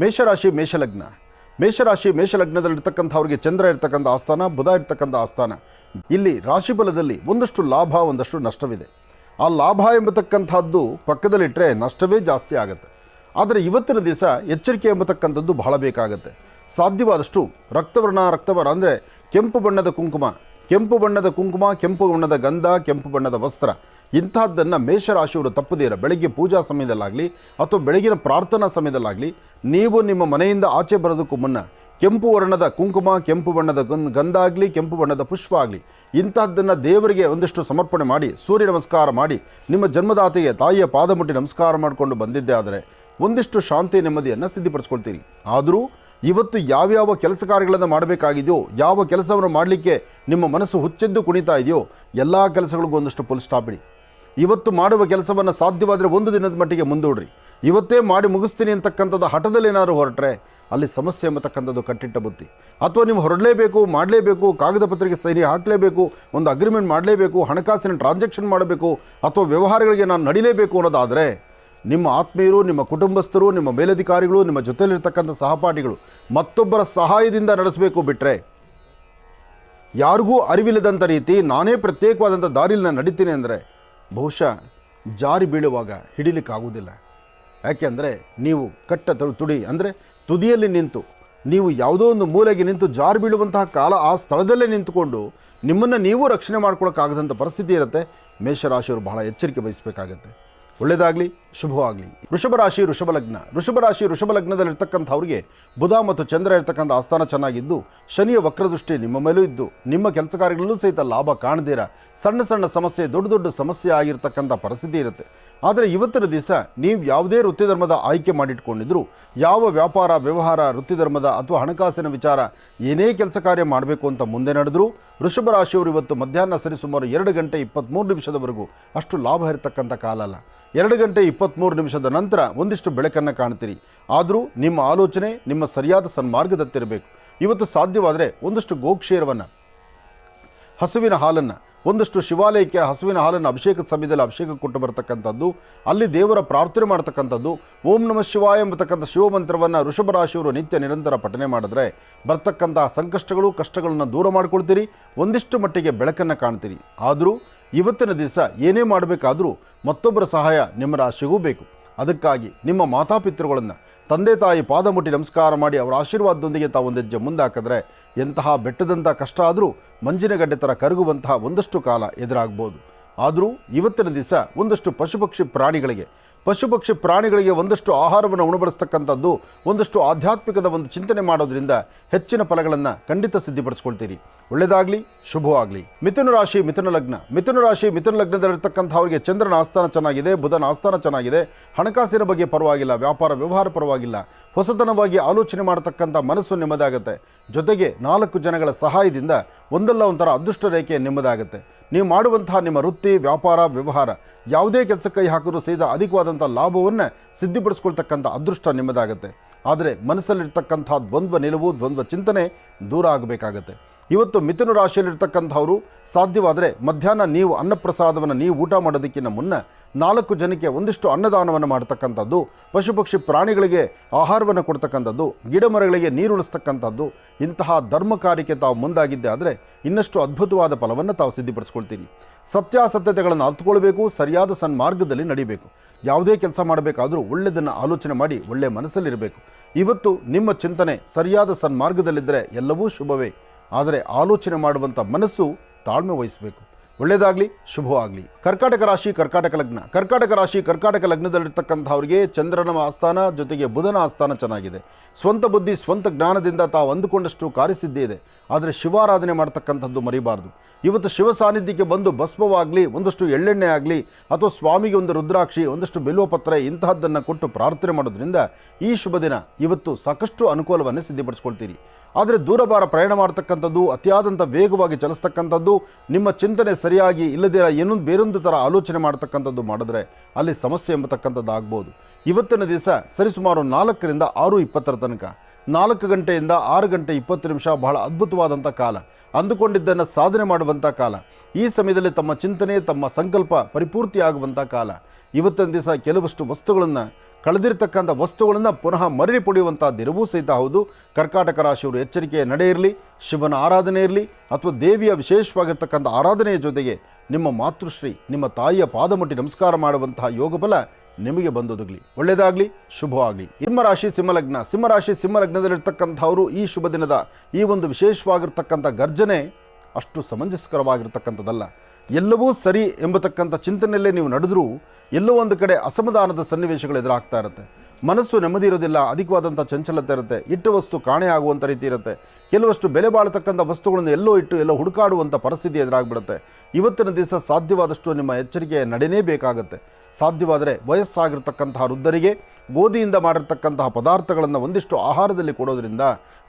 ಮೇಷರಾಶಿ, ಮೇಷಲಗ್ನ. ಮೇಷರಾಶಿ, ಮೇಷಲಗ್ನದಲ್ಲಿರ್ತಕ್ಕಂಥವ್ರಿಗೆ ಚಂದ್ರ ಇರ್ತಕ್ಕಂಥ ಆಸ್ಥಾನ, ಬುಧ ಇರ್ತಕ್ಕಂಥ ಆಸ್ಥಾನ. ಇಲ್ಲಿ ರಾಶಿ ಬಲದಲ್ಲಿ ಒಂದಷ್ಟು ಲಾಭ, ಒಂದಷ್ಟು ನಷ್ಟವಿದೆ. ಆ ಲಾಭ ಎಂಬತಕ್ಕಂಥದ್ದು ಪಕ್ಕದಲ್ಲಿಟ್ಟರೆ ನಷ್ಟವೇ ಜಾಸ್ತಿ ಆಗುತ್ತೆ. ಆದರೆ ಇವತ್ತಿನ ದಿವಸ ಎಚ್ಚರಿಕೆ ಎಂಬತಕ್ಕಂಥದ್ದು ಬಹಳ ಬೇಕಾಗುತ್ತೆ. ಸಾಧ್ಯವಾದಷ್ಟು ರಕ್ತವರ್ಣ ರಕ್ತವರ್ಣ ಅಂದರೆ ಕೆಂಪು ಬಣ್ಣದ ಕುಂಕುಮ. ಕೆಂಪು ಬಣ್ಣದ ಕುಂಕುಮ, ಕೆಂಪು ಬಣ್ಣದ ಗಂಧ, ಕೆಂಪು ಬಣ್ಣದ ವಸ್ತ್ರ. ಇಂತಹದ್ದನ್ನು ಮೇಷರಾಶಿಯವರು ತಪ್ಪದೀರ ಬೆಳಗ್ಗೆ ಪೂಜಾ ಸಮಯದಲ್ಲಾಗಲಿ ಅಥವಾ ಬೆಳಗಿನ ಪ್ರಾರ್ಥನಾ ಸಮಯದಲ್ಲಾಗಲಿ, ನೀವು ನಿಮ್ಮ ಮನೆಯಿಂದ ಆಚೆ ಬರೋದಕ್ಕೂ ಮುನ್ನ ಕೆಂಪು ವರ್ಣದ ಕುಂಕುಮ, ಕೆಂಪು ಬಣ್ಣದ ಗಂಧ ಆಗಲಿ ಕೆಂಪು ಬಣ್ಣದ ಪುಷ್ಪ ಆಗಲಿ ಇಂತಹದ್ದನ್ನು ದೇವರಿಗೆ ಒಂದಿಷ್ಟು ಸಮರ್ಪಣೆ ಮಾಡಿ, ಸೂರ್ಯ ನಮಸ್ಕಾರ ಮಾಡಿ, ನಿಮ್ಮ ಜನ್ಮದಾತೆಗೆ, ತಾಯಿಯ ಪಾದ ಮುಟ್ಟಿ ನಮಸ್ಕಾರ ಮಾಡಿಕೊಂಡು ಬಂದಿದ್ದೆ ಆದರೆ ಒಂದಿಷ್ಟು ಶಾಂತಿ ನೆಮ್ಮದಿಯನ್ನು ಸಿದ್ಧಪಡಿಸ್ಕೊಳ್ತೀರಿ. ಆದರೂ ಇವತ್ತು ಯಾವ್ಯಾವ ಕೆಲಸ ಕಾರ್ಯಗಳನ್ನು ಮಾಡಬೇಕಾಗಿದೆಯೋ, ಯಾವ ಕೆಲಸವನ್ನು ಮಾಡಲಿಕ್ಕೆ ನಿಮ್ಮ ಮನಸ್ಸು ಹುಚ್ಚೆದ್ದು ಕುಣಿತಾ ಇದೆಯೋ, ಎಲ್ಲ ಕೆಲಸಗಳಿಗೂ ಒಂದಷ್ಟು ಫುಲ್ ಸ್ಟಾಪ್ ಇಡಿ. ಇವತ್ತು ಮಾಡುವ ಕೆಲಸವನ್ನು ಸಾಧ್ಯವಾದರೆ ಒಂದು ದಿನದ ಮಟ್ಟಿಗೆ ಮುಂದೂಡ್ರಿ. ಇವತ್ತೇ ಮಾಡಿ ಮುಗಿಸ್ತೀನಿ ಅಂತಕ್ಕಂಥದ್ದು ಹಠದಲ್ಲಿ ಏನಾದ್ರು ಹೊರಟ್ರೆ ಅಲ್ಲಿ ಸಮಸ್ಯೆ ಎಂಬತಕ್ಕಂಥದ್ದು ಕಟ್ಟಿಟ್ಟ ಬುತ್ತಿ ಅಥವಾ ನೀವು ಹೊರಡಲೇಬೇಕು, ಮಾಡಲೇಬೇಕು, ಕಾಗದ ಪತ್ರಿಕೆ ಸೈನಿ ಹಾಕಲೇಬೇಕು, ಒಂದು ಅಗ್ರಿಮೆಂಟ್ ಮಾಡಲೇಬೇಕು, ಹಣಕಾಸಿನ ಟ್ರಾನ್ಸಾಕ್ಷನ್ ಮಾಡಬೇಕು, ಅಥವಾ ವ್ಯವಹಾರಗಳಿಗೆ ನಾನು ನಡಿಲೇಬೇಕು ಅನ್ನೋದಾದರೆ ನಿಮ್ಮ ಆತ್ಮೀಯರು, ನಿಮ್ಮ ಕುಟುಂಬಸ್ಥರು, ನಿಮ್ಮ ಮೇಲಧಿಕಾರಿಗಳು, ನಿಮ್ಮ ಜೊತೆಯಲ್ಲಿರ್ತಕ್ಕಂಥ ಸಹಪಾಠಿಗಳು ಮತ್ತೊಬ್ಬರ ಸಹಾಯದಿಂದ ನಡೆಸಬೇಕು ಬಿಟ್ಟರೆ ಯಾರಿಗೂ ಅರಿವಿಲ್ಲದಂಥ ರೀತಿ ನಾನೇ ಪ್ರತ್ಯೇಕವಾದಂಥ ದಾರಿಲಿ ನಾನು ನಡೀತೀನಿ ಅಂದರೆ ಬಹುಶಃ ಜಾರಿ ಬೀಳುವಾಗ ಹಿಡಿಲಿಕ್ಕಾಗುವುದಿಲ್ಲ. ಯಾಕೆಂದರೆ ನೀವು ಕಟ್ಟ ತುಡಿ ಅಂದರೆ ತುದಿಯಲ್ಲಿ ನಿಂತು, ನೀವು ಯಾವುದೋ ಒಂದು ಮೂಲೆಗೆ ನಿಂತು ಜಾರಿ ಬೀಳುವಂತಹ ಕಾಲ ಆ ಸ್ಥಳದಲ್ಲೇ ನಿಂತುಕೊಂಡು ನಿಮ್ಮನ್ನು ನೀವು ರಕ್ಷಣೆ ಮಾಡ್ಕೊಳ್ಳೋಕ್ಕಾಗದಂಥ ಪರಿಸ್ಥಿತಿ ಇರುತ್ತೆ. ಮೇಷರಾಶಿಯವರು ಬಹಳ ಎಚ್ಚರಿಕೆ ವಹಿಸಬೇಕಾಗತ್ತೆ. ಒಳ್ಳೆಯದಾಗಲಿ ಶುಭವಾಗಲಿ. ವೃಷಭ ರಾಶಿ, ವೃಷಭ ಲಗ್ನ. ವೃಷಭ ರಾಶಿ, ವೃಷಭ ಲಗ್ನದಲ್ಲಿರ್ತಕ್ಕಂಥವ್ರಿಗೆ ಬುಧ ಮತ್ತು ಚಂದ್ರ ಇರ್ತಕ್ಕಂಥ ಆಸ್ಥಾನ ಚೆನ್ನಾಗಿದ್ದು, ಶನಿಯ ವಕ್ರದೃಷ್ಟಿ ನಿಮ್ಮ ಮೇಲೂ ಇದ್ದು, ನಿಮ್ಮ ಕೆಲಸ ಕಾರ್ಯಗಳಲ್ಲೂ ಸಹಿತ ಲಾಭ ಕಾಣದಿರ. ಸಣ್ಣ ಸಣ್ಣ ಸಮಸ್ಯೆ, ದೊಡ್ಡ ದೊಡ್ಡ ಸಮಸ್ಯೆ ಆಗಿರ್ತಕ್ಕಂಥ ಪರಿಸ್ಥಿತಿ ಇರುತ್ತೆ. ಆದರೆ ಇವತ್ತಿನ ದಿವಸ ನೀವು ಯಾವುದೇ ವೃತ್ತಿ ಧರ್ಮದ ಆಯ್ಕೆ ಮಾಡಿಟ್ಕೊಂಡಿದ್ರು, ಯಾವ ವ್ಯಾಪಾರ, ವ್ಯವಹಾರ ವೃತ್ತಿ ಧರ್ಮದ ಅಥವಾ ಹಣಕಾಸಿನ ವಿಚಾರ ಏನೇ ಕೆಲಸ ಕಾರ್ಯ ಮಾಡಬೇಕು ಅಂತ ಮುಂದೆ ನಡೆದ್ರು, ವೃಷಭ ರಾಶಿಯವರು ಇವತ್ತು ಮಧ್ಯಾಹ್ನ ಸರಿಸುಮಾರು ಎರಡು ಗಂಟೆ ಇಪ್ಪತ್ತ್ಮೂರು ನಿಮಿಷದವರೆಗೂ ಅಷ್ಟು ಲಾಭ ಇರತಕ್ಕಂಥ ಕಾಲ ಅಲ್ಲ ಎರಡು ಗಂಟೆ ಇಪ್ಪತ್ತ್ಮೂರು ನಿಮಿಷದ ನಂತರ ಒಂದಿಷ್ಟು ಬೆಳಕನ್ನು ಕಾಣ್ತೀರಿ. ಆದರೂ ನಿಮ್ಮ ಆಲೋಚನೆ ನಿಮ್ಮ ಸರಿಯಾದ ಸನ್ಮಾರ್ಗದತ್ತಿರಬೇಕು ಇವತ್ತು ಸಾಧ್ಯವಾದರೆ ಒಂದಷ್ಟು ಗೋಕ್ಷೀರವನ್ನು, ಹಸುವಿನ ಹಾಲನ್ನು, ಒಂದಷ್ಟು ಶಿವಾಲಯಕ್ಕೆ ಹಸುವಿನ ಹಾಲನ್ನು ಅಭಿಷೇಕದ ಸಮಯದಲ್ಲಿ ಅಭಿಷೇಕ ಕೊಟ್ಟು ಬರತಕ್ಕಂಥದ್ದು, ಅಲ್ಲಿ ದೇವರ ಪ್ರಾರ್ಥನೆ ಮಾಡ್ತಕ್ಕಂಥದ್ದು, ಓಂ ನಮ ಶಿವಾಯ ಎಂಬತಕ್ಕಂಥ ಶಿವಮಂತ್ರವನ್ನು ಋಷಭ ರಾಶಿಯವರು ನಿತ್ಯ ನಿರಂತರ ಪಠನೆ ಮಾಡಿದ್ರೆ ಬರ್ತಕ್ಕಂತಹ ಸಂಕಷ್ಟಗಳು, ಕಷ್ಟಗಳನ್ನು ದೂರ ಮಾಡ್ಕೊಳ್ತೀರಿ. ಒಂದಿಷ್ಟು ಮಟ್ಟಿಗೆ ಬೆಳಕನ್ನು ಕಾಣ್ತೀರಿ. ಆದರೂ ಇವತ್ತಿನ ದಿವಸ ಏನೇ ಮಾಡಬೇಕಾದರೂ ಮತ್ತೊಬ್ಬರ ಸಹಾಯ ನಿಮ್ಮ ರಾಶಿಗೂ ಬೇಕು. ಅದಕ್ಕಾಗಿ ನಿಮ್ಮ ಮಾತಾಪಿತೃಗಳನ್ನು ತಂದೆ ತಾಯಿ ಪಾದ ಮುಟ್ಟಿ ನಮಸ್ಕಾರ ಮಾಡಿ ಅವರ ಆಶೀರ್ವಾದದೊಂದಿಗೆ ತಾವು ಒಂದು ಹೆಜ್ಜೆ ಮುಂದೆ ಹಾಕಿದ್ರೆ ಎಂತಹ ಬೆಟ್ಟದಂಥ ಕಷ್ಟ ಆದರೂ ಮಂಜಿನಗಡ್ಡೆ ಥರ ಕರಗುವಂತಹ ಒಂದಷ್ಟು ಕಾಲ ಎದುರಾಗ್ಬೋದು. ಆದರೂ ಇವತ್ತಿನ ದಿವಸ ಒಂದಷ್ಟು ಪಶುಪಕ್ಷಿ ಪ್ರಾಣಿಗಳಿಗೆ ಪಶುಪಕ್ಷಿ ಪ್ರಾಣಿಗಳಿಗೆ ಒಂದಷ್ಟು ಆಹಾರವನ್ನು ಉಣಬಡಿಸ್ತಕ್ಕಂಥದ್ದು, ಒಂದಷ್ಟು ಆಧ್ಯಾತ್ಮಿಕದ ಒಂದು ಚಿಂತನೆ ಮಾಡೋದ್ರಿಂದ ಹೆಚ್ಚಿನ ಫಲಗಳನ್ನು ಖಂಡಿತ ಸಿದ್ಧಿಪಡಿಸ್ಕೊಳ್ತೀರಿ. ಒಳ್ಳೆಯದಾಗಲಿ, ಶುಭವಾಗಲಿ. ಮಿಥುನ ರಾಶಿ, ಮಿಥುನ ಲಗ್ನ. ಮಿಥುನ ರಾಶಿ, ಮಿಥುನ ಲಗ್ನದಲ್ಲಿರ್ತಕ್ಕಂಥವ್ರಿಗೆ ಚಂದ್ರನ ಆಸ್ಥಾನ ಚೆನ್ನಾಗಿದೆ, ಬುಧನ ಆಸ್ಥಾನ ಚೆನ್ನಾಗಿದೆ. ಹಣಕಾಸಿನ ಬಗ್ಗೆ ಪರವಾಗಿಲ್ಲ, ವ್ಯಾಪಾರ, ವ್ಯವಹಾರ ಪರವಾಗಿಲ್ಲ. ಹೊಸತನವಾಗಿ ಆಲೋಚನೆ ಮಾಡತಕ್ಕಂಥ ಮನಸ್ಸು ನೆಮ್ಮದಾಗುತ್ತೆ. ಜೊತೆಗೆ ನಾಲ್ಕು ಜನಗಳ ಸಹಾಯದಿಂದ ಒಂದಲ್ಲ ಒಂಥರ ಅದೃಷ್ಟ ರೇಖೆ ನೆಮ್ಮದಾಗುತ್ತೆ. ನೀವು ಮಾಡುವಂತಹ ನಿಮ್ಮ ವೃತ್ತಿ, ವ್ಯಾಪಾರ, ವ್ಯವಹಾರ, ಯಾವುದೇ ಕೆಲಸ ಕೈ ಹಾಕಿದ್ರೂ ಸಹಿತ ಅಧಿಕವಾದಂಥ ಲಾಭವನ್ನು ಸಿದ್ಧಿಪಡಿಸ್ಕೊಳ್ತಕ್ಕಂಥ ಅದೃಷ್ಟ ನಿಮ್ಮದಾಗುತ್ತೆ. ಆದರೆ ಮನಸ್ಸಲ್ಲಿರ್ತಕ್ಕಂಥ ದ್ವಂದ್ವ ನಿಲುವು, ದ್ವಂದ್ವ ಚಿಂತನೆ ದೂರ ಆಗಬೇಕಾಗತ್ತೆ. ಇವತ್ತು ಮಿಥುನ ರಾಶಿಯಲ್ಲಿರ್ತಕ್ಕಂಥವರು ಸಾಧ್ಯವಾದರೆ ಮಧ್ಯಾಹ್ನ ನೀವು ಅನ್ನಪ್ರಸಾದವನ್ನು ನೀವು ಊಟ ಮಾಡೋದಕ್ಕಿಂತ ಮುನ್ನ ನಾಲ್ಕು ಜನಕ್ಕೆ ಒಂದಿಷ್ಟು ಅನ್ನದಾನವನ್ನು ಮಾಡ್ತಕ್ಕಂಥದ್ದು ಪಶು ಪಕ್ಷಿ ಪ್ರಾಣಿಗಳಿಗೆ ಆಹಾರವನ್ನು ಕೊಡ್ತಕ್ಕಂಥದ್ದು ಗಿಡ ಮರಗಳಿಗೆ ನೀರುಣಿಸ್ತಕ್ಕಂಥದ್ದು ಇಂತಹ ಧರ್ಮ ಕಾರ್ಯಕ್ಕೆ ತಾವು ಮುಂದಾಗಿದ್ದೆ ಆದರೆ ಇನ್ನಷ್ಟು ಅದ್ಭುತವಾದ ಫಲವನ್ನು ತಾವು ಸಿದ್ಧಿಪಡಿಸ್ಕೊಳ್ತೀನಿ ಸತ್ಯಾಸತ್ಯತೆಗಳನ್ನು ಅರ್ಥಕೊಳ್ಬೇಕು, ಸರಿಯಾದ ಸನ್ಮಾರ್ಗದಲ್ಲಿ ನಡಿಬೇಕು. ಯಾವುದೇ ಕೆಲಸ ಮಾಡಬೇಕಾದರೂ ಒಳ್ಳೆಯದನ್ನು ಆಲೋಚನೆ ಮಾಡಿ ಒಳ್ಳೆಯ ಮನಸ್ಸಲ್ಲಿರಬೇಕು. ಇವತ್ತು ನಿಮ್ಮ ಚಿಂತನೆ ಸರಿಯಾದ ಸನ್ಮಾರ್ಗದಲ್ಲಿದ್ದರೆ ಎಲ್ಲವೂ ಶುಭವೇ. ಆದರೆ ಆಲೋಚನೆ ಮಾಡುವಂಥ ಮನಸ್ಸು ತಾಳ್ಮೆ ವಹಿಸಬೇಕು. ಒಳ್ಳೆಯದಾಗಲಿ ಶುಭವಾಗಲಿ. ಕರ್ಕಾಟಕ ರಾಶಿ, ಕರ್ಕಾಟಕ ಲಗ್ನ. ಕರ್ಕಾಟಕ ರಾಶಿ, ಕರ್ಕಾಟಕ ಲಗ್ನದಲ್ಲಿರ್ತಕ್ಕಂಥವ್ರಿಗೆ ಚಂದ್ರನ ಆಸ್ಥಾನ ಜೊತೆಗೆ ಬುಧನ ಆಸ್ಥಾನ ಚೆನ್ನಾಗಿದೆ. ಸ್ವಂತ ಬುದ್ಧಿ, ಸ್ವಂತ ಜ್ಞಾನದಿಂದ ತಾವು ಅಂದುಕೊಂಡಷ್ಟು ಕಾರ್ಯಸಿದ್ಧಿ ಇದೆ. ಆದರೆ ಶಿವಾರಾಧನೆ ಮಾಡ್ತಕ್ಕಂಥದ್ದು ಮರಿಬಾರ್ದು. ಇವತ್ತು ಶಿವ ಸಾನ್ನಿಧ್ಯಕ್ಕೆ ಬಂದು ಭಸ್ಮವಾಗಲಿ, ಒಂದಷ್ಟು ಎಳ್ಳೆಣ್ಣೆ ಆಗಲಿ, ಅಥವಾ ಸ್ವಾಮಿಗೆ ಒಂದು ರುದ್ರಾಕ್ಷಿ, ಒಂದಷ್ಟು ಬಿಲ್ವಪತ್ರ ಇಂತಹದ್ದನ್ನು ಕೊಟ್ಟು ಪ್ರಾರ್ಥನೆ ಮಾಡೋದ್ರಿಂದ ಈ ಶುಭ ದಿನ ಇವತ್ತು ಸಾಕಷ್ಟು ಅನುಕೂಲವನ್ನು ಸಿದ್ಧಪಡಿಸ್ಕೊಳ್ತೀರಿ. ಆದರೆ ದೂರಭಾರ ಪ್ರಯಾಣ ಮಾಡ್ತಕ್ಕಂಥದ್ದು ಅತಿಯಾದಂಥ ವೇಗವಾಗಿ ಚಲಿಸ್ತಕ್ಕಂಥದ್ದು, ನಿಮ್ಮ ಚಿಂತನೆ ಸರಿಯಾಗಿ ಇಲ್ಲದಿರ ಏನೊಂದು ಬೇರೊಂದು ಥರ ಆಲೋಚನೆ ಮಾಡ್ತಕ್ಕಂಥದ್ದು ಮಾಡಿದ್ರೆ ಅಲ್ಲಿ ಸಮಸ್ಯೆ ಎಂಬತಕ್ಕಂಥದ್ದು ಆಗ್ಬೋದು ಇವತ್ತಿನ ದಿವಸ ಸರಿಸುಮಾರು ನಾಲ್ಕರಿಂದ ಆರು ಇಪ್ಪತ್ತರ ತನಕ. ನಾಲ್ಕು ಗಂಟೆಯಿಂದ ಆರು ಗಂಟೆ ಇಪ್ಪತ್ತು ನಿಮಿಷ ಬಹಳ ಅದ್ಭುತವಾದಂಥ ಕಾಲ. ಅಂದುಕೊಂಡಿದ್ದನ್ನು ಸಾಧನೆ ಮಾಡುವಂಥ ಕಾಲ. ಈ ಸಮಯದಲ್ಲಿ ತಮ್ಮ ಚಿಂತನೆ, ತಮ್ಮ ಸಂಕಲ್ಪ ಪರಿಪೂರ್ತಿಯಾಗುವಂಥ ಕಾಲ. ಇವತ್ತಿನ ದಿವಸ ಕೆಲವಷ್ಟು ವಸ್ತುಗಳನ್ನು, ಕಳೆದಿರ್ತಕ್ಕಂಥ ವಸ್ತುಗಳನ್ನು ಪುನಃ ಮರಳಿ ಪಡೆಯುವಂಥ ದಿನವೂ ಸಹಿತ ಹೌದು. ಕರ್ಕಾಟಕ ರಾಶಿಯವರು ಎಚ್ಚರಿಕೆಯ ನಡೆ ಇರಲಿ, ಶಿವನ ಆರಾಧನೆ ಇರಲಿ, ಅಥವಾ ದೇವಿಯ ವಿಶೇಷವಾಗಿರ್ತಕ್ಕಂಥ ಆರಾಧನೆಯ ಜೊತೆಗೆ ನಿಮ್ಮ ಮಾತೃಶ್ರೀ, ನಿಮ್ಮ ತಾಯಿಯ ಪಾದಮುಟ್ಟಿ ನಮಸ್ಕಾರ ಮಾಡುವಂತಹ ಯೋಗಬಲ ನಿಮಗೆ ಬಂದೊದಗಲಿ. ಒಳ್ಳೆಯದಾಗಲಿ ಶುಭವಾಗಲಿ. ಸಿಂಹರಾಶಿ, ಸಿಂಹಲಗ್ನ. ಸಿಂಹರಾಶಿ, ಸಿಂಹಲಗ್ನದಲ್ಲಿರ್ತಕ್ಕಂಥವರು ಈ ಶುಭ ದಿನದ ಈ ಒಂದು ವಿಶೇಷವಾಗಿರ್ತಕ್ಕಂಥ ಗರ್ಜನೆ ಅಷ್ಟು ಸಮಂಜಸಕರವಾಗಿರ್ತಕ್ಕಂಥದ್ದಲ್ಲ. ಎಲ್ಲವೂ ಸರಿ ಎಂಬತಕ್ಕಂಥ ಚಿಂತನೆಯಲ್ಲೇ ನೀವು ನಡೆದರೂ ಎಲ್ಲೋ ಒಂದು ಕಡೆ ಅಸಮಾಧಾನದ ಸನ್ನಿವೇಶಗಳು ಎದುರಾಗ್ತಾ ಇರುತ್ತೆ. ಮನಸ್ಸು ನೆಮ್ಮದಿ ಇರೋದಿಲ್ಲ, ಅಧಿಕವಾದಂಥ ಚಂಚಲತೆ ಇರುತ್ತೆ, ಇಟ್ಟು ವಸ್ತು ಕಾಣೆ ಆಗುವಂಥ ರೀತಿ ಇರುತ್ತೆ. ಕೆಲವಷ್ಟು ಬೆಲೆ ಬಾಳತಕ್ಕಂಥ ವಸ್ತುಗಳನ್ನು ಎಲ್ಲೋ ಇಟ್ಟು, ಎಲ್ಲೋ ಹುಡುಕಾಡುವಂಥ ಪರಿಸ್ಥಿತಿ ಎದುರಾಗ್ಬಿಡುತ್ತೆ. ಇವತ್ತಿನ ದಿವಸ ಸಾಧ್ಯವಾದಷ್ಟು ನಿಮ್ಮ ಎಚ್ಚರಿಕೆ ನಡೆಯೇ ಬೇಕಾಗುತ್ತೆ. ಸಾಧ್ಯವಾದರೆ ವಯಸ್ಸಾಗಿರ್ತಕ್ಕಂತಹ ವೃದ್ಧರಿಗೆ ಗೋಧಿಯಿಂದ ಮಾಡಿರ್ತಕ್ಕಂತಹ ಪದಾರ್ಥಗಳನ್ನು ಒಂದಿಷ್ಟು ಆಹಾರದಲ್ಲಿ ಕೊಡೋದ್ರಿಂದ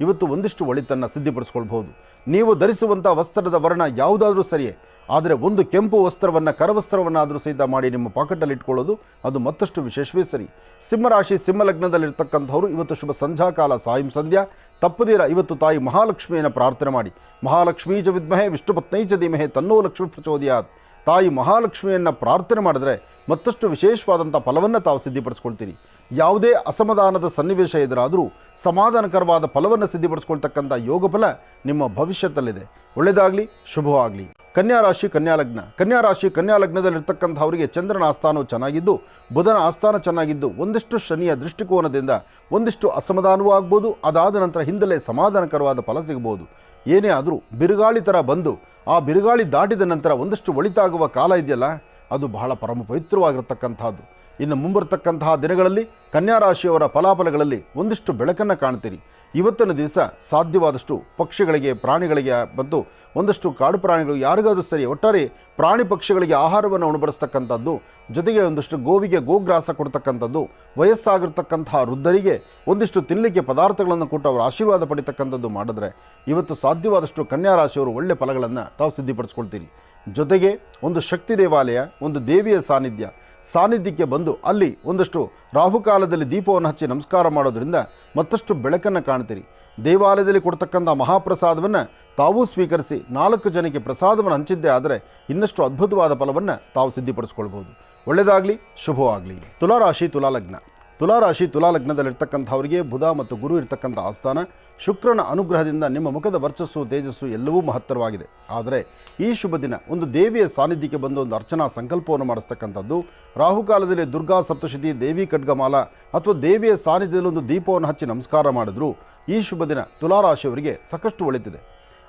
ಇವತ್ತು ಒಂದಿಷ್ಟು ಒಳಿತನ್ನು ಸಿದ್ಧಿಪಡಿಸ್ಕೊಳ್ಬಹುದು. ನೀವು ಧರಿಸುವಂಥ ವಸ್ತ್ರದ ವರ್ಣ ಯಾವುದಾದ್ರೂ ಸರಿಯೇ, ಆದರೆ ಒಂದು ಕೆಂಪು ವಸ್ತ್ರವನ್ನು, ಕರವಸ್ತ್ರವನ್ನಾದರೂ ಸಹಿತ ಮಾಡಿ ನಿಮ್ಮ ಪಾಕೆಟಲ್ಲಿ ಇಟ್ಕೊಳ್ಳೋದು ಅದು ಮತ್ತಷ್ಟು ವಿಶೇಷವೇ ಸರಿ. ಸಿಂಹರಾಶಿ, ಸಿಂಹಲಗ್ನದಲ್ಲಿರ್ತಕ್ಕಂಥವ್ರು ಇವತ್ತು ಶುಭ ಸಂಧ್ಯಾಕಾಲ ಸಾಯಂ ಸಂಧ್ಯಾ. ತಪ್ಪದಿರ ಇವತ್ತು ತಾಯಿ ಮಹಾಲಕ್ಷ್ಮಿಯನ್ನು ಪ್ರಾರ್ಥನೆ ಮಾಡಿ. ಮಹಾಲಕ್ಷ್ಮೀ ಚ ವಿದ್ಮಹೆ ವಿಷ್ಣುಪತ್ನೈ ಚ ತನ್ನೋ ಲಕ್ಷ್ಮಿ ಪ್ರಚೋದಯಾತ್. ತಾಯಿ ಮಹಾಲಕ್ಷ್ಮಿಯನ್ನು ಪ್ರಾರ್ಥನೆ ಮಾಡಿದ್ರೆ ಮತ್ತಷ್ಟು ವಿಶೇಷವಾದಂಥ ಫಲವನ್ನು ತಾವು ಸಿದ್ಧಿಪಡಿಸ್ಕೊಳ್ತೀರಿ. ಯಾವುದೇ ಅಸಮಾಧಾನದ ಸನ್ನಿವೇಶ ಎದುರಾದರೂ ಸಮಾಧಾನಕರವಾದ ಫಲವನ್ನು ಸಿದ್ಧಿಪಡಿಸ್ಕೊಳ್ತಕ್ಕಂಥ ಯೋಗ ಫಲ ನಿಮ್ಮ ಭವಿಷ್ಯದಲ್ಲಿದೆ. ಒಳ್ಳೆಯದಾಗಲಿ, ಶುಭವಾಗಲಿ. ಕನ್ಯಾ ರಾಶಿ, ಕನ್ಯಾ ಲಗ್ನ. ಕನ್ಯಾ ರಾಶಿ, ಕನ್ಯಾ ಲಗ್ನದಲ್ಲಿರ್ತಕ್ಕಂಥವರಿಗೆ ಚಂದ್ರನ ಆಸ್ಥಾನವು ಚೆನ್ನಾಗಿದ್ದು, ಬುಧನ ಆಸ್ಥಾನ ಚೆನ್ನಾಗಿದ್ದು, ಒಂದಿಷ್ಟು ಶನಿಯ ದೃಷ್ಟಿಕೋನದಿಂದ ಒಂದಿಷ್ಟು ಅಸಮಾಧಾನವೂ ಆಗ್ಬೋದು. ಅದಾದ ನಂತರ ಹಿಂದಲೇ ಸಮಾಧಾನಕರವಾದ ಫಲ ಸಿಗ್ಬೋದು. ಏನೇ ಆದರೂ ಬಿರುಗಾಳಿ ಥರ ಬಂದು ಆ ಬಿರುಗಾಳಿ ದಾಟಿದ ನಂತರ ಒಂದಷ್ಟು ಒಳಿತಾಗುವ ಕಾಲ ಇದೆಯಲ್ಲ, ಅದು ಬಹಳ ಪರಮ ಪವಿತ್ರವಾಗಿರ್ತಕ್ಕಂಥದ್ದು ಇನ್ನು ಮುಂಬರ್ತಕ್ಕಂತಹ ದಿನಗಳಲ್ಲಿ ಕನ್ಯಾ ರಾಶಿಯವರ ಫಲಾಫಲಗಳಲ್ಲಿ ಒಂದಿಷ್ಟು ಬೆಳಕನ್ನು ಕಾಣ್ತೀರಿ. ಇವತ್ತಿನ ದಿವಸ ಸಾಧ್ಯವಾದಷ್ಟು ಪಕ್ಷಿಗಳಿಗೆ, ಪ್ರಾಣಿಗಳಿಗೆ ಮತ್ತು ಒಂದಷ್ಟು ಕಾಡು ಪ್ರಾಣಿಗಳು ಯಾರಿಗಾದರೂ ಸರಿ ಒಟ್ಟಾರೆ ಪ್ರಾಣಿ ಪಕ್ಷಿಗಳಿಗೆ ಆಹಾರವನ್ನು ಉಣಬಡಿಸ್ತಕ್ಕಂಥದ್ದು, ಜೊತೆಗೆ ಒಂದಷ್ಟು ಗೋವಿಗೆ ಗೋಗ್ರಾಸ ಕೊಡ್ತಕ್ಕಂಥದ್ದು, ವಯಸ್ಸಾಗಿರ್ತಕ್ಕಂತಹ ವೃದ್ಧರಿಗೆ ಒಂದಿಷ್ಟು ತಿನ್ನಲಿಕ್ಕೆ ಪದಾರ್ಥಗಳನ್ನು ಕೊಟ್ಟು ಅವರು ಆಶೀರ್ವಾದ ಪಡಿತಕ್ಕಂಥದ್ದು ಮಾಡಿದ್ರೆ ಇವತ್ತು ಸಾಧ್ಯವಾದಷ್ಟು ಕನ್ಯಾ ರಾಶಿಯವರು ಒಳ್ಳೆ ಫಲಗಳನ್ನು ತಾವು ಸಿದ್ಧಿಪಡಿಸ್ಕೊಳ್ತೀರಿ. ಜೊತೆಗೆ ಒಂದು ಶಕ್ತಿ ದೇವಾಲಯ, ಒಂದು ದೇವಿಯ ಸಾನ್ನಿಧ್ಯ ಸಾನ್ನಿಧ್ಯಕ್ಕೆ ಬಂದು ಅಲ್ಲಿ ಒಂದಷ್ಟು ರಾಹುಕಾಲದಲ್ಲಿ ದೀಪವನ್ನು ಹಚ್ಚಿ ನಮಸ್ಕಾರ ಮಾಡೋದ್ರಿಂದ ಮತ್ತಷ್ಟು ಬೆಳಕನ್ನು ಕಾಣ್ತೀರಿ. ದೇವಾಲಯದಲ್ಲಿ ಕೊಡ್ತಕ್ಕಂಥ ಮಹಾಪ್ರಸಾದವನ್ನು ತಾವು ಸ್ವೀಕರಿಸಿ ನಾಲ್ಕು ಜನಕ್ಕೆ ಪ್ರಸಾದವನ್ನು ಹಂಚಿದ್ದೇ ಆದರೆ ಇನ್ನಷ್ಟು ಅದ್ಭುತವಾದ ಫಲವನ್ನು ತಾವು ಸಿದ್ಧಿಪಡಿಸ್ಕೊಳ್ಬೋದು ಒಳ್ಳೆಯದಾಗಲಿ, ಶುಭವಾಗಲಿ. ತುಲಾರಾಶಿ, ತುಲಾಲಗ್ನ. ತುಲಾರಾಶಿ ತುಲಾಲಗ್ನದಲ್ಲಿರ್ತಕ್ಕಂಥವರಿಗೆ ಬುಧ ಮತ್ತು ಗುರು ಇರ್ತಕ್ಕಂಥ ಆಸ್ಥಾನ. ಶುಕ್ರನ ಅನುಗ್ರಹದಿಂದ ನಿಮ್ಮ ಮುಖದ ವರ್ಚಸ್ಸು, ತೇಜಸ್ಸು ಎಲ್ಲವೂ ಮಹತ್ತರವಾಗಿದೆ. ಆದರೆ ಈ ಶುಭ ದಿನ ಒಂದು ದೇವಿಯ ಸಾನ್ನಿಧ್ಯಕ್ಕೆ ಬಂದು ಒಂದು ಅರ್ಚನಾ ಸಂಕಲ್ಪವನ್ನು ಮಾಡಿಸ್ತಕ್ಕಂಥದ್ದು. ರಾಹುಕಾಲದಲ್ಲಿ ದುರ್ಗಾ ಸಪ್ತಶತಿ, ದೇವಿ ಖಡ್ಗಮಾಲ ಅಥವಾ ದೇವಿಯ ಸಾನ್ನಿಧ್ಯದಲ್ಲಿ ಒಂದು ದೀಪವನ್ನು ಹಚ್ಚಿ ನಮಸ್ಕಾರ ಮಾಡಿದ್ರು. ಈ ಶುಭ ದಿನ ತುಲಾರಾಶಿಯವರಿಗೆ ಸಾಕಷ್ಟು ಒಳಿತಿದೆ.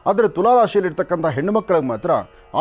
ಆದರೆ ತುಲಾರಾಶಿಯಲ್ಲಿರ್ತಕ್ಕಂಥ ಹೆಣ್ಣುಮಕ್ಕಳಿಗೆ ಮಾತ್ರ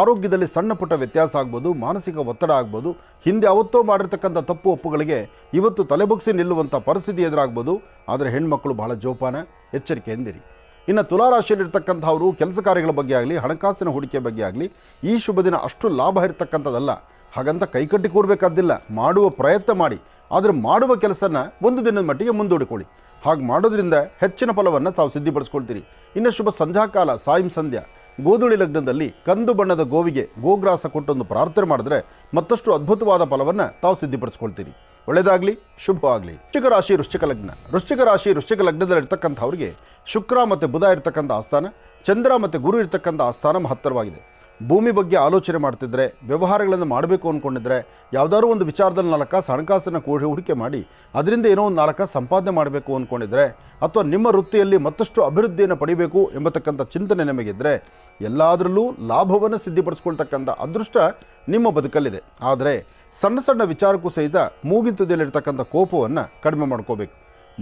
ಆರೋಗ್ಯದಲ್ಲಿ ಸಣ್ಣ ಪುಟ್ಟ ವ್ಯತ್ಯಾಸ ಆಗ್ಬೋದು, ಮಾನಸಿಕ ಒತ್ತಡ ಆಗ್ಬೋದು, ಹಿಂದೆ ಅವತ್ತೋ ಮಾಡಿರ್ತಕ್ಕಂಥ ತಪ್ಪು ಒಪ್ಪುಗಳಿಗೆ ಇವತ್ತು ತಲೆಬುಗ್ಸಿ ನಿಲ್ಲುವಂಥ ಪರಿಸ್ಥಿತಿ ಎದುರಾಗ್ಬೋದು. ಆದರೆ ಹೆಣ್ಮಕ್ಕಳು ಬಹಳ ಜೋಪಾನ, ಎಚ್ಚರಿಕೆಯಿಂದಿರಿ. ಇನ್ನು ತುಲಾರಾಶಿಯಲ್ಲಿರ್ತಕ್ಕಂಥವರು ಕೆಲಸ ಕಾರ್ಯಗಳ ಬಗ್ಗೆ ಆಗಲಿ, ಹಣಕಾಸಿನ ಹೂಡಿಕೆ ಬಗ್ಗೆ ಆಗಲಿ, ಈ ಶುಭ ದಿನ ಅಷ್ಟು ಲಾಭ ಇರತಕ್ಕಂಥದ್ದಲ್ಲ. ಹಾಗಂತ ಕೈಕಟ್ಟಿ ಕೂರಬೇಕಾದ್ದಿಲ್ಲ. ಮಾಡುವ ಪ್ರಯತ್ನ ಮಾಡಿ. ಆದರೆ ಮಾಡುವ ಕೆಲಸನ ಒಂದು ದಿನದ ಮಟ್ಟಿಗೆ ಮುಂದೂಡಿಕೊಳ್ಳಿ. ಹಾಗೆ ಮಾಡೋದ್ರಿಂದ ಹೆಚ್ಚಿನ ಫಲವನ್ನು ತಾವು ಸಿದ್ಧಿಪಡಿಸ್ಕೊಳ್ತೀರಿ. ಇನ್ನು ಶುಭ ಸಂಧ್ಯಾಕಾಲ ಸಾಯಂ ಸಂಧ್ಯಾ. ಗೋಧುಳಿ ಲಗ್ನದಲ್ಲಿ ಕಂದು ಬಣ್ಣದ ಗೋವಿಗೆ ಗೋಗ್ರಾಸ ಕೊಟ್ಟೊಂದು ಪ್ರಾರ್ಥನೆ ಮಾಡಿದ್ರೆ ಮತ್ತಷ್ಟು ಅದ್ಭುತವಾದ ಫಲವನ್ನು ತಾವು ಸಿದ್ಧಿಪಡಿಸ್ಕೊಳ್ತೀರಿ. ಒಳ್ಳೆಯದಾಗಲಿ, ಶುಭವಾಗಲಿ. ವೃಶ್ಚಿಕ ರಾಶಿ, ವೃಶ್ಚಿಕ ಲಗ್ನ. ವೃಶ್ಚಿಕ ರಾಶಿ, ವೃಶ್ಚಿಕ ಲಗ್ನದಲ್ಲಿ ಇರ್ತಕ್ಕಂಥವ್ರಿಗೆ ಶುಕ್ರ ಮತ್ತು ಬುಧ ಇರ್ತಕ್ಕಂಥ ಆಸ್ಥಾನ, ಚಂದ್ರ ಮತ್ತು ಗುರು ಇರ್ತಕ್ಕಂಥ ಆಸ್ಥಾನ ಮಹತ್ತರವಾಗಿದೆ. ಭೂಮಿ ಬಗ್ಗೆ ಆಲೋಚನೆ ಮಾಡ್ತಿದ್ರೆ, ವ್ಯವಹಾರಗಳನ್ನು ಮಾಡಬೇಕು ಅಂದ್ಕೊಂಡಿದ್ರೆ ಯಾವುದಾದ್ರು ಒಂದು ವಿಚಾರದಲ್ಲಿ ನಾಲ್ಕಾಸು ಕಾಸು ಹಣಕಾಸನ್ನು ಕೂಡಿ ಹೂಡಿಕೆ ಮಾಡಿ, ಅದರಿಂದ ಏನೋ ಒಂದು ನಾಲ್ಕಾಸು ಸಂಪಾದನೆ ಮಾಡಬೇಕು ಅಂದ್ಕೊಂಡಿದ್ರೆ ಅಥವಾ ನಿಮ್ಮ ವೃತ್ತಿಯಲ್ಲಿ ಮತ್ತಷ್ಟು ಅಭಿವೃದ್ಧಿಯನ್ನು ಪಡಿಬೇಕು ಎಂಬತಕ್ಕಂಥ ಚಿಂತನೆ ನಿಮಗಿದ್ದರೆ ಎಲ್ಲದರಲ್ಲೂ ಲಾಭವನ್ನು ಸಿದ್ಧಿಪಡಿಸ್ಕೊಳ್ತಕ್ಕಂಥ ಅದೃಷ್ಟ ನಿಮ್ಮ ಬದುಕಲ್ಲಿದೆ. ಆದರೆ, ಸಣ್ಣ ಸಣ್ಣ ವಿಚಾರಕ್ಕೂ ಸಹಿತ ಮೂಗಿನ ತುದಿಯಲ್ಲಿರ್ತಕ್ಕಂಥ ಕೋಪವನ್ನು ಕಡಿಮೆ ಮಾಡ್ಕೋಬೇಕು.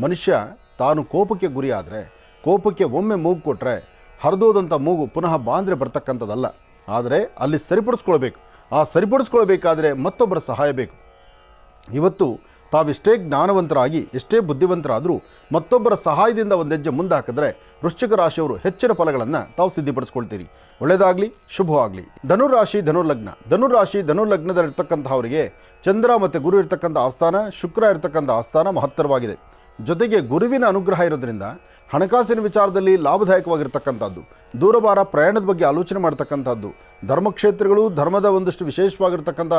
ಮನುಷ್ಯ ತಾನು ಕೋಪಕ್ಕೆ ಗುರಿಯಾದರೆ, ಕೋಪಕ್ಕೆ ಒಮ್ಮೆ ಮೂಗು ಕೊಟ್ಟರೆ ಹರಿದೋದಂಥ ಮೂಗು ಪುನಃ ಬಾಂದ್ರೆ ಬರ್ತಕ್ಕಂಥದ್ದಲ್ಲ. ಆದರೆ ಅಲ್ಲಿ ಸರಿಪಡಿಸ್ಕೊಳ್ಬೇಕು. ಆ ಸರಿಪಡಿಸ್ಕೊಳ್ಬೇಕಾದ್ರೆ ಮತ್ತೊಬ್ಬರ ಸಹಾಯ ಬೇಕು. ಇವತ್ತು ತಾವೆಷ್ಟೇ ಜ್ಞಾನವಂತರಾಗಿ, ಎಷ್ಟೇ ಬುದ್ಧಿವಂತರಾದರೂ ಮತ್ತೊಬ್ಬರ ಸಹಾಯದಿಂದ ಒಂದು ಹೆಜ್ಜೆ ಮುಂದೆ ಹಾಕಿದ್ರೆ ವೃಶ್ಚಿಕ ರಾಶಿಯವರು ಹೆಚ್ಚಿನ ಫಲಗಳನ್ನು ತಾವು ಸಿದ್ಧಿಪಡಿಸ್ಕೊಳ್ತೀರಿ. ಒಳ್ಳೆಯದಾಗಲಿ ಶುಭವಾಗಲಿ. ಧನುರಾಶಿ ಧನುರ್ಲಗ್ನ. ಧನುರಾಶಿ ಧನುರ್ಲಗ್ನದಲ್ಲಿರ್ತಕ್ಕಂಥವರಿಗೆ ಚಂದ್ರ ಮತ್ತು ಗುರು ಇರ್ತಕ್ಕಂಥ ಆಸ್ಥಾನ, ಶುಕ್ರ ಇರ್ತಕ್ಕಂಥ ಆಸ್ಥಾನ ಮಹತ್ತರವಾಗಿದೆ. ಜೊತೆಗೆ ಗುರುವಿನ ಅನುಗ್ರಹ ಇರೋದರಿಂದ ಹಣಕಾಸಿನ ವಿಚಾರದಲ್ಲಿ ಲಾಭದಾಯಕವಾಗಿರ್ತಕ್ಕಂಥದ್ದು. ದೂರಭಾರ ಪ್ರಯಾಣದ ಬಗ್ಗೆ ಆಲೋಚನೆ ಮಾಡ್ತಕ್ಕಂಥದ್ದು ಧರ್ಮಕ್ಷೇತ್ರಗಳು, ಧರ್ಮದ ಒಂದಷ್ಟು ವಿಶೇಷವಾಗಿರ್ತಕ್ಕಂಥ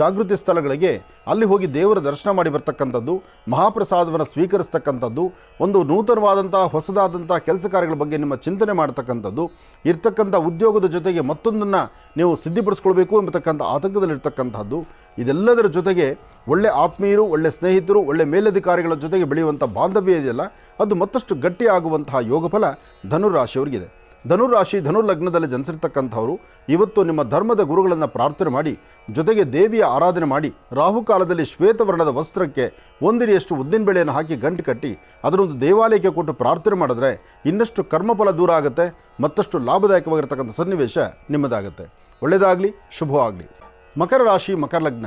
ಜಾಗೃತಿ ಸ್ಥಳಗಳಿಗೆ ಅಲ್ಲಿ ಹೋಗಿ ದೇವರ ದರ್ಶನ ಮಾಡಿ ಬರ್ತಕ್ಕಂಥದ್ದು, ಮಹಾಪ್ರಸಾದವನ್ನು ಸ್ವೀಕರಿಸ್ತಕ್ಕಂಥದ್ದು, ಒಂದು ನೂತನವಾದಂಥ ಹೊಸದಾದಂಥ ಕೆಲಸ ಕಾರ್ಯಗಳ ಬಗ್ಗೆ ನಿಮ್ಮ ಚಿಂತನೆ ಮಾಡ್ತಕ್ಕಂಥದ್ದು, ಇರ್ತಕ್ಕಂಥ ಉದ್ಯೋಗದ ಜೊತೆಗೆ ಮತ್ತೊಂದನ್ನು ನೀವು ಸಿದ್ಧಿಪಡಿಸ್ಕೊಳ್ಬೇಕು ಎಂಬತಕ್ಕಂಥ ಆತಂಕದಲ್ಲಿರ್ತಕ್ಕಂಥದ್ದು. ಇದೆಲ್ಲದರ ಜೊತೆಗೆ ಒಳ್ಳೆ ಆತ್ಮೀಯರು, ಒಳ್ಳೆ ಸ್ನೇಹಿತರು, ಒಳ್ಳೆ ಮೇಲಧಿಕಾರಿಗಳ ಜೊತೆಗೆ ಬೆಳೆಯುವಂಥ ಬಾಂಧವ್ಯ ಇದೆಯಲ್ಲ, ಅದು ಮತ್ತಷ್ಟು ಗಟ್ಟಿಯಾಗುವಂತಹ ಯೋಗಫಲ ಧನುರಾಶಿಯವರಿಗಿದೆ. ಧನುರಾಶಿ ಧನುರ್ಲಗ್ನದಲ್ಲಿ ಜನಿಸಿರ್ತಕ್ಕಂಥವರು, ಇವತ್ತು ನಿಮ್ಮ ಧರ್ಮದ ಗುರುಗಳನ್ನು ಪ್ರಾರ್ಥನೆ ಮಾಡಿ, ಜೊತೆಗೆ ದೇವಿಯ ಆರಾಧನೆ ಮಾಡಿ ರಾಹುಕಾಲದಲ್ಲಿ ಶ್ವೇತವರ್ಣದ ವಸ್ತ್ರಕ್ಕೆ ಒಂದಿಡಿಯಷ್ಟು ಉದ್ದಿನ ಬೆಳೆಯನ್ನು ಹಾಕಿ ಗಂಟು ಕಟ್ಟಿ, ಅದರೊಂದು ದೇವಾಲಯಕ್ಕೆ ಕೊಟ್ಟು ಪ್ರಾರ್ಥನೆ ಮಾಡಿದ್ರೆ ಇನ್ನಷ್ಟು ಕರ್ಮಫಲ ದೂರ ಆಗುತ್ತೆ, ಮತ್ತಷ್ಟು ಲಾಭದಾಯಕವಾಗಿರ್ತಕ್ಕಂಥ ಸನ್ನಿವೇಶ ನಿಮ್ಮದಾಗುತ್ತೆ. ಒಳ್ಳೆಯದಾಗಲಿ, ಶುಭವಾಗಲಿ. ಮಕರ ರಾಶಿ, ಮಕರ ಲಗ್ನ.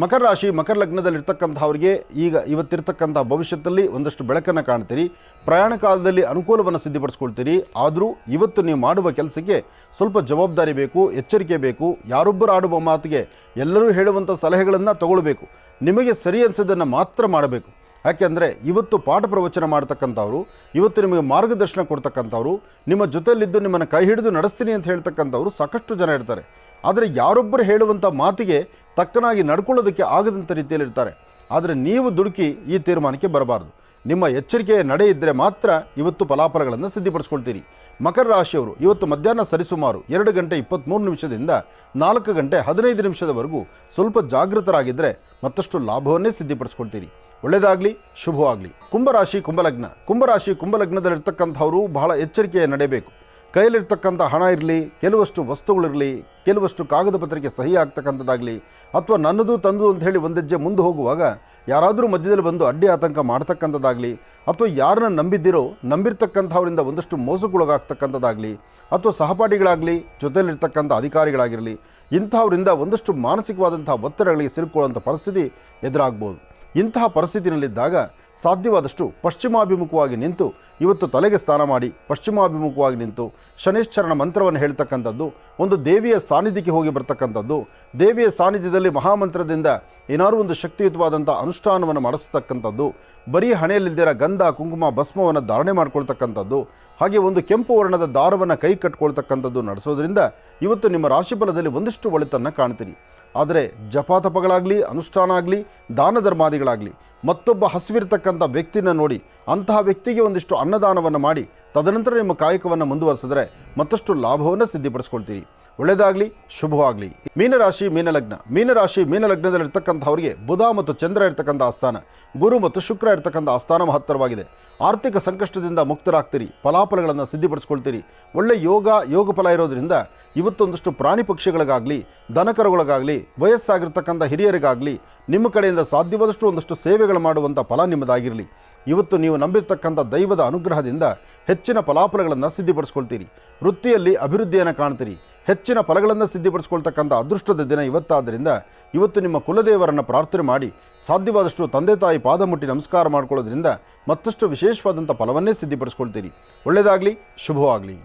ಮಕರ ರಾಶಿ, ಮಕರ ಲಗ್ನದಲ್ಲಿರ್ತಕ್ಕಂಥವ್ರಿಗೆ ಈಗ ಇವತ್ತಿರ್ತಕ್ಕಂಥ ಭವಿಷ್ಯದಲ್ಲಿ ಒಂದಷ್ಟು ಬೆಳಕನ್ನು ಕಾಣ್ತೀರಿ. ಪ್ರಯಾಣ ಕಾಲದಲ್ಲಿ ಅನುಕೂಲವನ್ನು ಸಿದ್ಧಪಡಿಸ್ಕೊಳ್ತೀರಿ. ಆದರೂ ಇವತ್ತು ನೀವು ಮಾಡುವ ಕೆಲಸಕ್ಕೆ ಸ್ವಲ್ಪ ಜವಾಬ್ದಾರಿ ಬೇಕು, ಎಚ್ಚರಿಕೆ ಬೇಕು, ಯಾರೊಬ್ಬರು ಆಡುವ ಮಾತಿಗೆ ಎಲ್ಲರೂ ಹೇಳುವಂಥ ಸಲಹೆಗಳನ್ನು ತಗೊಳ್ಬೇಕು. ನಿಮಗೆ ಸರಿ ಅನಿಸೋದನ್ನು ಮಾತ್ರ ಮಾಡಬೇಕು. ಯಾಕೆಂದರೆ ಇವತ್ತು ಪಾಠ ಪ್ರವಚನ ಮಾಡ್ತಕ್ಕಂಥವ್ರು, ಇವತ್ತು ನಿಮಗೆ ಮಾರ್ಗದರ್ಶನ ಕೊಡ್ತಕ್ಕಂಥವ್ರು, ನಿಮ್ಮ ಜೊತೆಯಲ್ಲಿದ್ದು ನಿಮ್ಮನ್ನು ಕೈ ಹಿಡಿದು ನಡೆಸ್ತೀನಿ ಅಂತ ಹೇಳ್ತಕ್ಕಂಥವ್ರು ಸಾಕಷ್ಟು ಜನ ಇರ್ತಾರೆ. ಆದರೆ ಯಾರೊಬ್ಬರು ಹೇಳುವಂಥ ಮಾತಿಗೆ ತಕ್ಕನಾಗಿ ನಡ್ಕೊಳ್ಳೋದಕ್ಕೆ ಆಗದಂಥ ರೀತಿಯಲ್ಲಿ ಇರ್ತಾರೆ ಆದರೆ ನೀವು ದುಡುಕಿ ಈ ತೀರ್ಮಾನಕ್ಕೆ ಬರಬಾರ್ದು. ನಿಮ್ಮ ಎಚ್ಚರಿಕೆಯ ನಡೆ ಇದ್ದರೆ ಮಾತ್ರ ಇವತ್ತು ಫಲಾಫಲಗಳನ್ನು ಸಿದ್ಧಿಪಡಿಸ್ಕೊಳ್ತೀರಿ. ಮಕರ ರಾಶಿಯವರು ಇವತ್ತು ಮಧ್ಯಾಹ್ನ ಸರಿಸುಮಾರು ಎರಡು ಗಂಟೆ ಇಪ್ಪತ್ತ್ಮೂರು ನಿಮಿಷದಿಂದ ನಾಲ್ಕು ಗಂಟೆ ಹದಿನೈದು ನಿಮಿಷದವರೆಗೂ ಸ್ವಲ್ಪ ಜಾಗೃತರಾಗಿದ್ದರೆ ಮತ್ತಷ್ಟು ಲಾಭವನ್ನೇ ಸಿದ್ಧಪಡಿಸ್ಕೊಳ್ತೀರಿ. ಒಳ್ಳೆಯದಾಗಲಿ, ಶುಭವಾಗಲಿ. ಕುಂಭರಾಶಿ, ಕುಂಭಲಗ್ನ. ಕುಂಭರಾಶಿ, ಕುಂಭಲಗ್ನದಲ್ಲಿರ್ತಕ್ಕಂಥವರು ಬಹಳ ಎಚ್ಚರಿಕೆಯ ನಡೆಯಬೇಕು ಕೈಯಲ್ಲಿರ್ತಕ್ಕಂಥ ಹಣ ಇರಲಿ, ಕೆಲವಷ್ಟು ವಸ್ತುಗಳಿರಲಿ, ಕೆಲವಷ್ಟು ಕಾಗದ ಪತ್ರಕ್ಕೆ ಸಹಿ ಆಗ್ತಕ್ಕಂಥದ್ದಾಗಲಿ ಅಥವಾ ನನ್ನದು ತಂದು ಅಂತ ಹೇಳಿ ಒಂದೆಜ್ಜೆ ಮುಂದೆ ಹೋಗುವಾಗ ಯಾರಾದರೂ ಮಧ್ಯದಲ್ಲಿ ಬಂದು ಅಡ್ಡಿ ಆತಂಕ ಮಾಡ್ತಕ್ಕಂಥದ್ದಾಗಲಿ ಅಥವಾ ಯಾರನ್ನ ನಂಬಿದ್ದಿರೋ ನಂಬಿರ್ತಕ್ಕಂಥವರಿಂದ ಒಂದಷ್ಟು ಮೋಸಕ್ಕೊಳಗಾಗ್ತಕ್ಕಂಥದ್ದಾಗಲಿ ಅಥವಾ ಸಹಪಾಠಿಗಳಾಗಲಿ ಜೊತೆಯಲ್ಲಿರ್ತಕ್ಕಂಥ ಅಧಿಕಾರಿಗಳಾಗಿರಲಿ ಇಂಥವರಿಂದ ಒಂದಷ್ಟು ಮಾನಸಿಕವಾದಂಥ ಒತ್ತಡಗಳಿಗೆ ಸಿಲುಕೊಳ್ಳುವಂಥ ಪರಿಸ್ಥಿತಿ ಎದುರಾಗ್ಬೋದು. ಇಂತಹ ಪರಿಸ್ಥಿತಿನಲ್ಲಿದ್ದಾಗ ಸಾಧ್ಯವಾದಷ್ಟು ಪಶ್ಚಿಮಾಭಿಮುಖವಾಗಿ ನಿಂತು ಇವತ್ತು ತಲೆಗೆ ಸ್ನಾನ ಮಾಡಿ ಪಶ್ಚಿಮಾಭಿಮುಖವಾಗಿ ನಿಂತು ಶನಿಶ್ಚರಣ ಮಂತ್ರವನ್ನು ಹೇಳ್ತಕ್ಕಂಥದ್ದು, ಒಂದು ದೇವಿಯ ಸಾನ್ನಿಧ್ಯಕ್ಕೆ ಹೋಗಿ ಬರ್ತಕ್ಕಂಥದ್ದು, ದೇವಿಯ ಸಾನ್ನಿಧ್ಯದಲ್ಲಿ ಮಹಾಮಂತ್ರದಿಂದ ಏನಾದರೂ ಒಂದು ಶಕ್ತಿಯುತವಾದಂಥ ಅನುಷ್ಠಾನವನ್ನು ಮಾಡಿಸ್ತಕ್ಕಂಥದ್ದು, ಬರೀ ಹಣೆಯಲ್ಲಿದ್ದಿರ ಗಂಧ, ಕುಂಕುಮ, ಭಸ್ಮವನ್ನು ಧಾರಣೆ ಮಾಡಿಕೊಳ್ತಕ್ಕಂಥದ್ದು, ಹಾಗೆ ಒಂದು ಕೆಂಪು ವರ್ಣದ ದಾರವನ್ನು ಕೈ ಕಟ್ಕೊಳ್ತಕ್ಕಂಥದ್ದು ನಡೆಸೋದ್ರಿಂದ ಇವತ್ತು ನಿಮ್ಮ ರಾಶಿಫಲದಲ್ಲಿ ಒಂದಿಷ್ಟು ಒಳಿತನ್ನು ಕಾಣ್ತೀರಿ. ಆದರೆ ಜಪಾತಪಗಳಾಗಲಿ, ಅನುಷ್ಠಾನ ಆಗಲಿ, ದಾನ ಧರ್ಮಾದಿಗಳಾಗಲಿ ಮತ್ತೊಬ್ಬ ಹಸಿವಿರ್ತಕ್ಕಂಥ ವ್ಯಕ್ತಿನ ನೋಡಿ ಅಂತಹ ವ್ಯಕ್ತಿಗೆ ಒಂದಿಷ್ಟು ಅನ್ನದಾನವನ್ನು ಮಾಡಿ, ತದನಂತರ ನಿಮ್ಮ ಕಾಯಕವನ್ನು ಮುಂದುವರಿಸಿದ್ರೆ ಮತ್ತಷ್ಟು ಲಾಭವನ್ನು ಸಿದ್ಧಪಡಿಸ್ಕೊಳ್ತೀರಿ. ಒಳ್ಳೆಯದಾಗಲಿ, ಶುಭವಾಗಲಿ. ಮೀನರಾಶಿ, ಮೀನಲಗ್ನ. ಮೀನರಾಶಿ, ಮೀನಲಗ್ನದಲ್ಲಿರ್ತಕ್ಕಂಥವರಿಗೆ ಬುಧ ಮತ್ತು ಚಂದ್ರ ಇರ್ತಕ್ಕಂಥ ಆಸ್ಥಾನ. ಗುರು ಮತ್ತು ಶುಕ್ರ ಇರ್ತಕ್ಕಂಥ ಆಸ್ಥಾನ ಮಹತ್ತರವಾಗಿದೆ. ಆರ್ಥಿಕ ಸಂಕಷ್ಟದಿಂದ ಮುಕ್ತರಾಗ್ತೀರಿ. ಫಲಾಫಲಗಳನ್ನು ಸಿದ್ಧಿಪಡಿಸ್ಕೊಳ್ತೀರಿ. ಒಳ್ಳೆ ಯೋಗ ಯೋಗ ಫಲ ಇರೋದ್ರಿಂದ ಇವತ್ತೊಂದಷ್ಟು ಪ್ರಾಣಿ ಪಕ್ಷಿಗಳಿಗಾಗಲಿ, ದನಕರುಗಳಿಗಾಗಲಿ, ವಯಸ್ಸಾಗಿರ್ತಕ್ಕಂಥ ಹಿರಿಯರಿಗಾಗಲಿ, ನಿಮ್ಮ ಕಡೆಯಿಂದ ಸಾಧ್ಯವಾದಷ್ಟು ಒಂದಷ್ಟು ಸೇವೆಗಳು ಮಾಡುವಂಥ ಫಲ ನಿಮ್ಮದಾಗಿರಲಿ. ಇವತ್ತು ನೀವು ನಂಬಿರ್ತಕ್ಕಂಥ ದೈವದ ಅನುಗ್ರಹದಿಂದ ಹೆಚ್ಚಿನ ಫಲಾಫಲಗಳನ್ನು ಸಿದ್ಧಿಪಡಿಸ್ಕೊಳ್ತೀರಿ. ವೃತ್ತಿಯಲ್ಲಿ ಅಭಿವೃದ್ಧಿಯನ್ನು ಕಾಣ್ತೀರಿ. ಹೆಚ್ಚಿನ ಫಲಗಳನ್ನು ಸಿದ್ಧಪಡಿಸ್ಕೊಳ್ತಕ್ಕಂಥ ಅದೃಷ್ಟದ ದಿನ ಇವತ್ತಾದ್ದರಿಂದ ಇವತ್ತು ನಿಮ್ಮ ಕುಲದೇವರನ್ನು ಪ್ರಾರ್ಥನೆ ಮಾಡಿ ಸಾಧ್ಯವಾದಷ್ಟು ತಂದೆ ತಾಯಿ ಪಾದ ಮುಟ್ಟಿ ನಮಸ್ಕಾರ ಮಾಡ್ಕೊಳ್ಳೋದ್ರಿಂದ ಮತ್ತಷ್ಟು ವಿಶೇಷವಾದಂಥ ಫಲವನ್ನೇ ಸಿದ್ಧಪಡಿಸ್ಕೊಳ್ತೀರಿ. ಒಳ್ಳೆಯದಾಗಲಿ, ಶುಭವಾಗಲಿ.